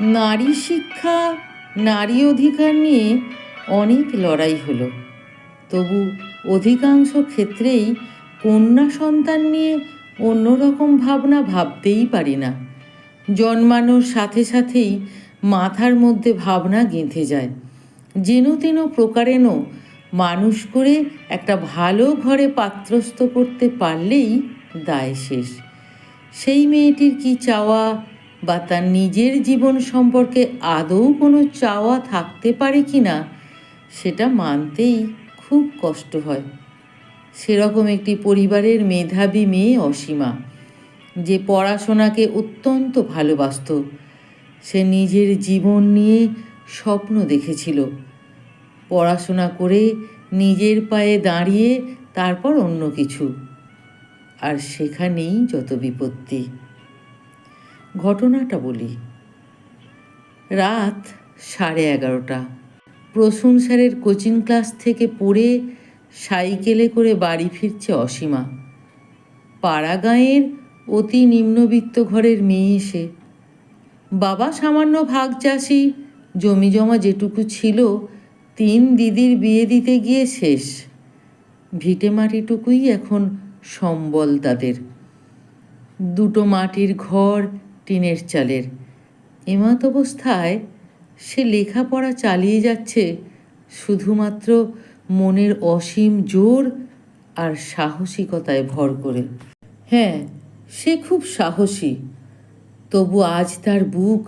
নারী শিক্ষা, নারী অধিকার নিয়ে অনেক লড়াই হলো। তবু অধিকাংশ ক্ষেত্রেই কন্যা সন্তান নিয়ে অন্যরকম ভাবনা ভাবতেই পারি না। জন্মানোর সাথে সাথেই মাথার মধ্যে ভাবনা গেঁথে যায়। যেন তেন প্রকারেণ মানুষ করে একটা ভালো ঘরে পাত্রস্থ করতে পারলেই দায় শেষ। সেই মেয়েটির কি চাওয়া বা তার নিজের জীবন সম্পর্কে আদৌ কোনো চাওয়া থাকতে পারে কি না, সেটা মানতেই খুব কষ্ট হয়। সেরকম একটি পরিবারের মেধাবী মেয়ে অসীমা, যে পড়াশোনাকে অত্যন্ত ভালোবাসত। সে নিজের জীবন নিয়ে স্বপ্ন দেখেছিল। পড়াশোনা করে নিজের পায়ে দাঁড়িয়ে তারপর অন্য কিছু। আর সেখানেই যত বিপত্তি। ঘটনাটা বলি। রাত সাড়ে এগারোটা। প্রসূন স্যারের কোচিং ক্লাস থেকে পড়ে সাইকেলে করে বাড়ি ফিরছে অসীমা। পাড়াগাঁয়ের অতি নিম্নবিত্ত ঘরের মেয়ে এসে বাবা সামান্য ভাগ চাষি জমি জমা যেটুকু ছিল, তিন দিদির বিয়ে দিতে গিয়ে শেষ। ভিটে মাটিটুকুই এখন সম্বল তাদের। দুটো মাটির ঘর টিনের চালের। এমত অবস্থায় সে লেখাপড়া চালিয়ে যাচ্ছে শুধুমাত্র মনের অসীম জোর আর সাহসিকতায় ভর করে। হ্যাঁ সে খুব সাহসী। তবু আজ তার বুক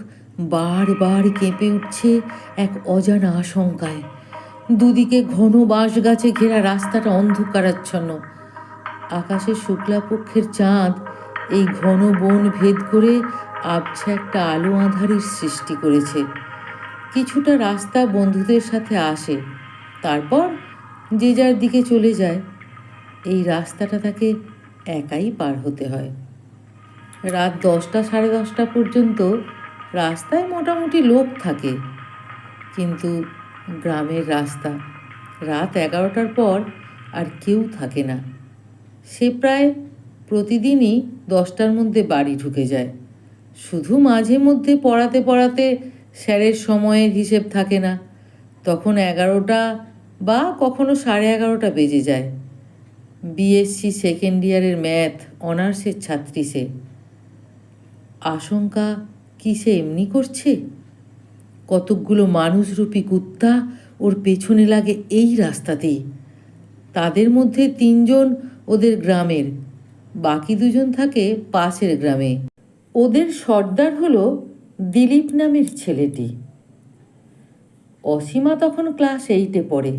বারবার কেঁপে উঠছে এক অজানা আশঙ্কায়। দুদিকে ঘন বাঁশ গাছে ঘেরা রাস্তাটা অন্ধকারাচ্ছন্ন। আকাশে শুক্লাপক্ষের চাঁদ এই ঘন বন ভেদ করে আবছা একটা আলো আঁধারির সৃষ্টি করেছে। কিছুটা রাস্তা বন্ধুদের সাথে আসে, তারপর যে যার দিকে চলে যায়। এই রাস্তাটা তাকে একাই পার হতে হয়। রাত দশটা সাড়ে দশটা পর্যন্ত রাস্তায় মোটামুটি লোক থাকে, কিন্তু গ্রামের রাস্তা রাত এগারোটার পর আর কেউ থাকে না। সে প্রায় প্রতিদিনই দশটার মধ্যে বাড়ি ঢুকে যায়। শুধু মাঝে মধ্যে পড়াতে পড়াতে স্যারের সময়ের হিসেব থাকে না। তখন এগারোটা বা কখনো সাড়ে এগারোটা বেজে যায়। বিএসসি সেকেন্ড ইয়ারের ম্যাথ অনার্সের ছাত্রী সে। আশঙ্কা কি সে এমনি করছে? কতকগুলো মানুষরূপী কুত্তা ওর পেছনে লাগে এই রাস্তাতেই। তাদের মধ্যে তিনজন ওদের গ্রামের। বাকি দুজন থাকে পাশের গ্রামে। ওদের সর্দার হলো দিলীপ নামের ছেলেটি। অসীমা তখন ক্লাস এইটে পড়ে।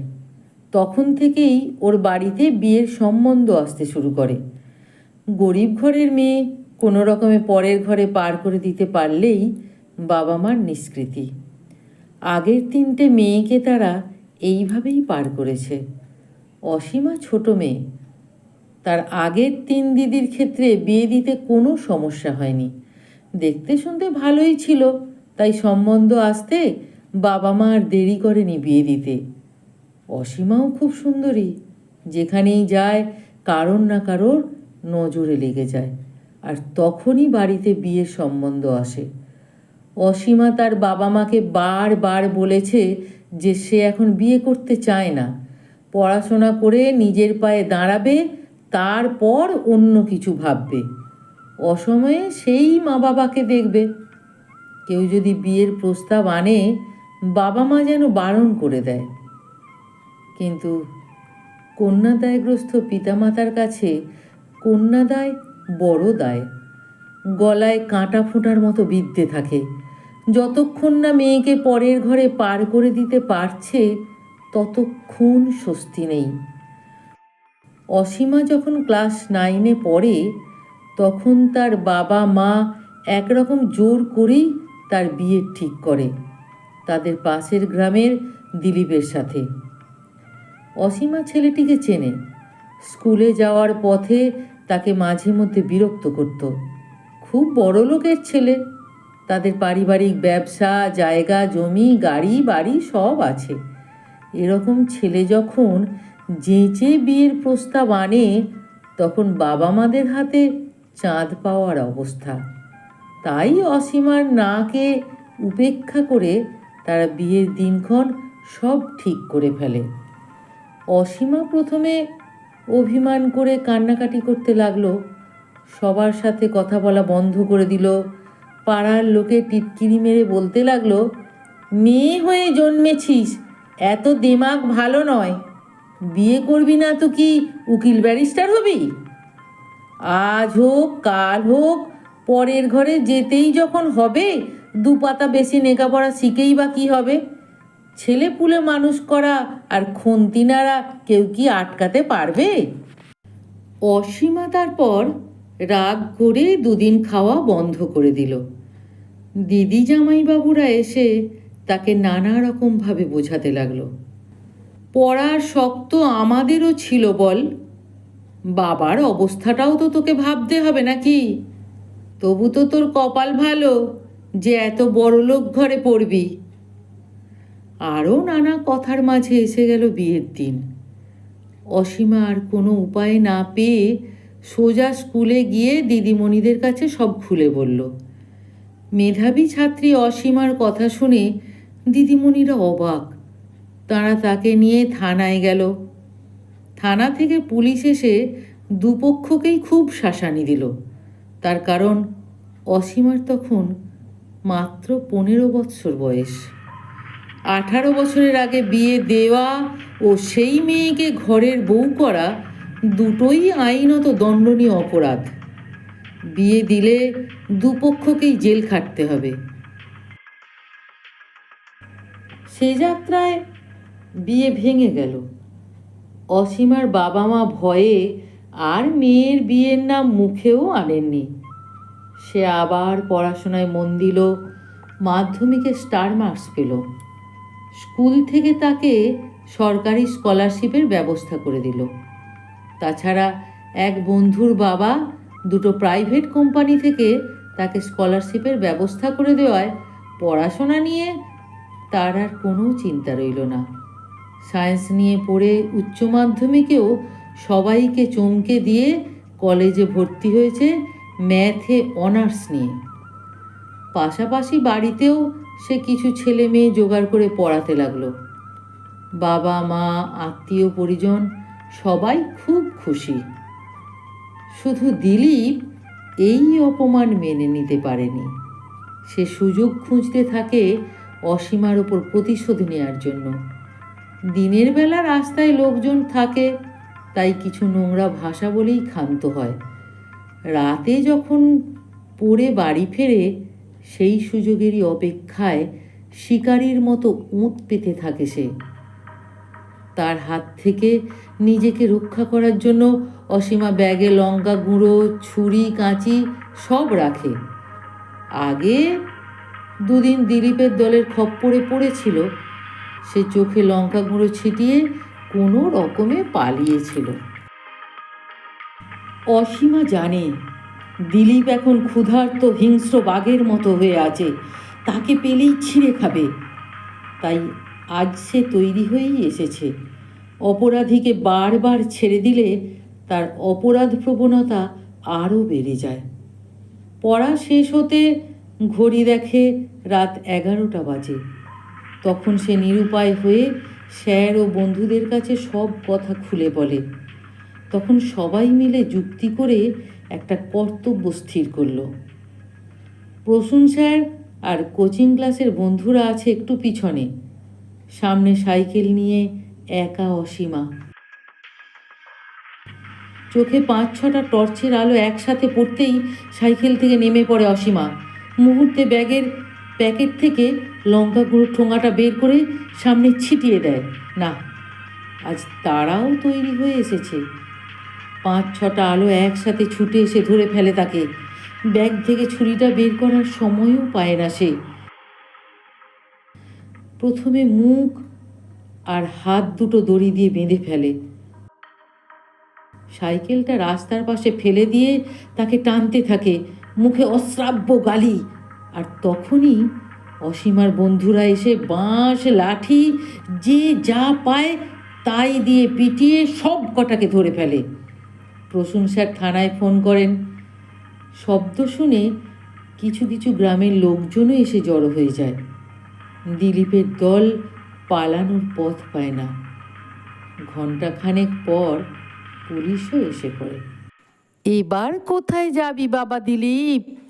তখন থেকেই ওর বাড়িতে বিয়ের সম্বন্ধ আসতে শুরু করে। গরিব ঘরের মেয়ে, কোনো রকমে পরের ঘরে পার করে দিতে পারলেই বাবা মার নিষ্কৃতি। আগের তিনটে মেয়েকে তারা এইভাবেই পার করেছে। অসীমা ছোট মেয়ে। তার আগের তিন দিদির ক্ষেত্রে বিয়ে দিতে কোনো সমস্যা হয়নি। দেখতে শুনতে ভালোই ছিল, তাই সম্বন্ধ আসতে বাবা মা আর দেরি করেনি বিয়ে দিতে। অসীমাও খুব সুন্দরী, যেখানেই যায় কারণ না কারোর নজরে লেগে যায়, আর তখনই বাড়িতে বিয়ের সম্বন্ধ আসে। অসীমা তার বাবা মাকে বারবার বলেছে যে সে এখন বিয়ে করতে চায় না। পড়াশোনা করে নিজের পায়ে দাঁড়াবে তারপর অন্য কিছু ভাববে। অসময়ে সেই মা বাবাকে দেখবে। কেউ যদি বিয়ের প্রস্তাব আনে, বাবা মা যেন বারণ করে দেয়। কিন্তু কন্যাদায়গ্রস্ত পিতামাতার কাছে কন্যাদায় বড় দায়। গলায় কাঁটা ফোঁটার মতো বিদ্যে থাকে। যতক্ষণ না মেয়েকে পরের ঘরে পার করে দিতে পারছে, ততক্ষণ স্বস্তি নেই। অসীমা যখন ক্লাস নাইনে পড়ে, তখন তার বাবা মা একরকম জোর করেই তার বিয়ে ঠিক করে তাদের পাশের গ্রামের দিলীপের সাথে। অসীমা ছেলেটিকে চেনে। স্কুলে যাওয়ার পথে তাকে মাঝে মধ্যে বিরক্ত করত। খুব বড় লোকের ছেলে। তাদের পারিবারিক ব্যবসা, জায়গা, জমি, গাড়ি, বাড়ি সব আছে। এরকম ছেলে যখন যেচে বিয়ের প্রস্তাব আনে, তখন বাবা মাদের হাতে চাঁদ পাওয়ার অবস্থা। তাই অসীমার নাকে উপেক্ষা করে তারা বিয়ের দিনক্ষণ সব ঠিক করে ফেলে। অসীমা প্রথমে অভিমান করে কান্নাকাটি করতে লাগল। সবার সাথে কথা বলা বন্ধ করে দিল। পাড়ার লোকে টিটকিরি মেরে বলতে লাগল, মেয়ে হয়ে জন্মেছিস, এত দেমাগ ভালো নয়। বিয়ে করবি না তো কি? উকিল ব্যারিস্টার হবি? আজ হোক, কাল হোক, পরের ঘরে যেতেই যখন হবে দু পাতা বেশি লেখাপড়া শিখেই বা কী হবে? ছেলে পুলে মানুষ করা আর খুন্তিনারা কেউ কি আটকাতে পারবে? অসীমা তারপর রাগ করে দুদিন খাওয়া বন্ধ করে দিল। দিদি জামাইবাবুরা এসে তাকে নানা রকমভাবে বোঝাতে লাগল। পড়ার শখ তো আমাদেরও ছিল বল। বাবার অবস্থাটাও তো তোকে ভাবতে হবে নাকি? তবু তো তোর কপাল ভালো যে এত বড় লোক ঘরে পড়বি। আরও নানা কথার মাঝে এসে গেল বিয়ের দিন। অসীমা আর কোনো উপায় না পেয়ে সোজা স্কুলে গিয়ে দিদিমণিদের কাছে সব খুলে বলল। মেধাবী ছাত্রী অসীমার কথা শুনে দিদিমণিরা অবাক। তারা তাকে নিয়ে থানায় গেল। থানা থেকে পুলিশ এসে দুপক্ষকেই খুব শাসানি দিল। তার কারণ, অসীমার তখন মাত্র পনেরো বৎসর বয়স। আঠারো বছরের আগে বিয়ে দেওয়া ও সেই মেয়েকে ঘরের বউ করা দুটোই আইনত দণ্ডনীয় অপরাধ। বিয়ে দিলে দুপক্ষকেই জেল খাটতে হবে। সে যাত্রায় বিয়ে ভেঙে গেল। অসীমার বাবা মা ভয়ে আর মেয়ের বিয়ের নাম মুখেও আনেননি। সে আবার পড়াশোনায় মন দিল, মাধ্যমিকে স্টার মার্কস পেল। স্কুল থেকে তাকে সরকারি স্কলারশিপের ব্যবস্থা করে দিল। তাছাড়া এক বন্ধুর বাবা দুটো প্রাইভেট কোম্পানি থেকে তাকে স্কলারশিপের ব্যবস্থা করে দেওয়ায় পড়াশোনা নিয়ে তার আর কোনো চিন্তা রইল না। সায়েন্স নিয়ে পড়ে উচ্চ মাধ্যমিকেও সবাইকে চমকে দিয়ে কলেজে ভর্তি হয়েছে ম্যাথে অনার্স নিয়ে। পাশাপাশি বাড়িতেও সে কিছু ছেলে মেয়ে জোগাড় করে পড়াতে লাগল। বাবা, মা, আত্মীয়, পরিজন সবাই খুব খুশি। শুধু দিলীপ এই অপমান মেনে নিতে পারেনি। সে সুযোগ খুঁজতে থাকে অসীমার ওপর প্রতিশোধ নেয়ার জন্য। দিনের বেলা রাস্তায় লোকজন থাকে, তাই কিছু নোংরা ভাষা বলেই ক্ষান্ত হয়। রাতে যখন পড়ে বাড়ি ফেরে, সেই সুযোগেরই অপেক্ষায় শিকারীর মতো উঁত পেতে থাকে সে। তার হাত থেকে নিজেকে রক্ষা করার জন্য অসীমা ব্যাগে লঙ্কা গুঁড়ো, ছুরি, কাঁচি সব রাখে। আগে দুদিন দিলীপের দলের খপ্পরে পড়েছিল সে চোখে লঙ্কা গুঁড়ো ছিটিয়ে কোনো রকমে পালিয়েছিল। অসীমা জানে, দিলীপ এখন ক্ষুধার্ত হিংস্র বাঘের মতো হয়ে আছে, তাকে পেলেই ছিঁড়ে খাবে। তাই আজ সে তৈরি হয়েই এসেছে। অপরাধীকে বারবার ছেড়ে দিলে তার অপরাধ প্রবণতা আরও বেড়ে যায়। পড়া শেষ হতে ঘড়ি দেখে রাত এগারোটা বাজে। তখন সে নিরুপায় হয়ে স্যার ও বন্ধুদের কাছে সব কথা খুলে বলে। তখন সবাই মিলে যুক্তি করে একটা কর্তব্য স্থির করল। প্রসূন স্যার আর কোচিং ক্লাসের বন্ধুরা আছে একটু পিছনে। সামনে সাইকেল নিয়ে একা অসীমা। চোখে পাঁচ ছটা টর্চের আলো একসাথে পড়তেই সাইকেল থেকে নেমে পড়ে অসীমা। মুহূর্তে ব্যাগের প্যাকেট থেকে লঙ্কা গুঁড়ো ঠোঙাটা বের করে সামনে ছিটিয়ে দেয়। না, আজ তারাও তৈরি হয়ে এসেছে। পাঁচ ছটা আলো একসাথে ছুটে এসে ধরে ফেলে তাকে। ব্যাগ থেকে ছুরিটা বের করার সময়ও পায় না সে। প্রথমে মুখ আর হাত দুটো দড়ি দিয়ে বেঁধে ফেলে। সাইকেলটা রাস্তার পাশে ফেলে দিয়ে তাকে টানতে থাকে। মুখে অশ্রাব্য গালি। আর তখনই অসীমার বন্ধুরা এসে বাঁশ, লাঠি, যে যা পায় তাই দিয়ে পিটিয়ে সব কটাকে ধরে ফেলে। প্রসূন স্যার থানায় ফোন করেন। শব্দ শুনে কিছু কিছু গ্রামের লোকজনও এসে জড়ো হয়ে যায়। দিলীপের দল পালানোর পথ পায় না। ঘণ্টাখানেক পর পুলিশও এসে পড়ে। এবার কোথায় যাবি বাবা দিলীপ?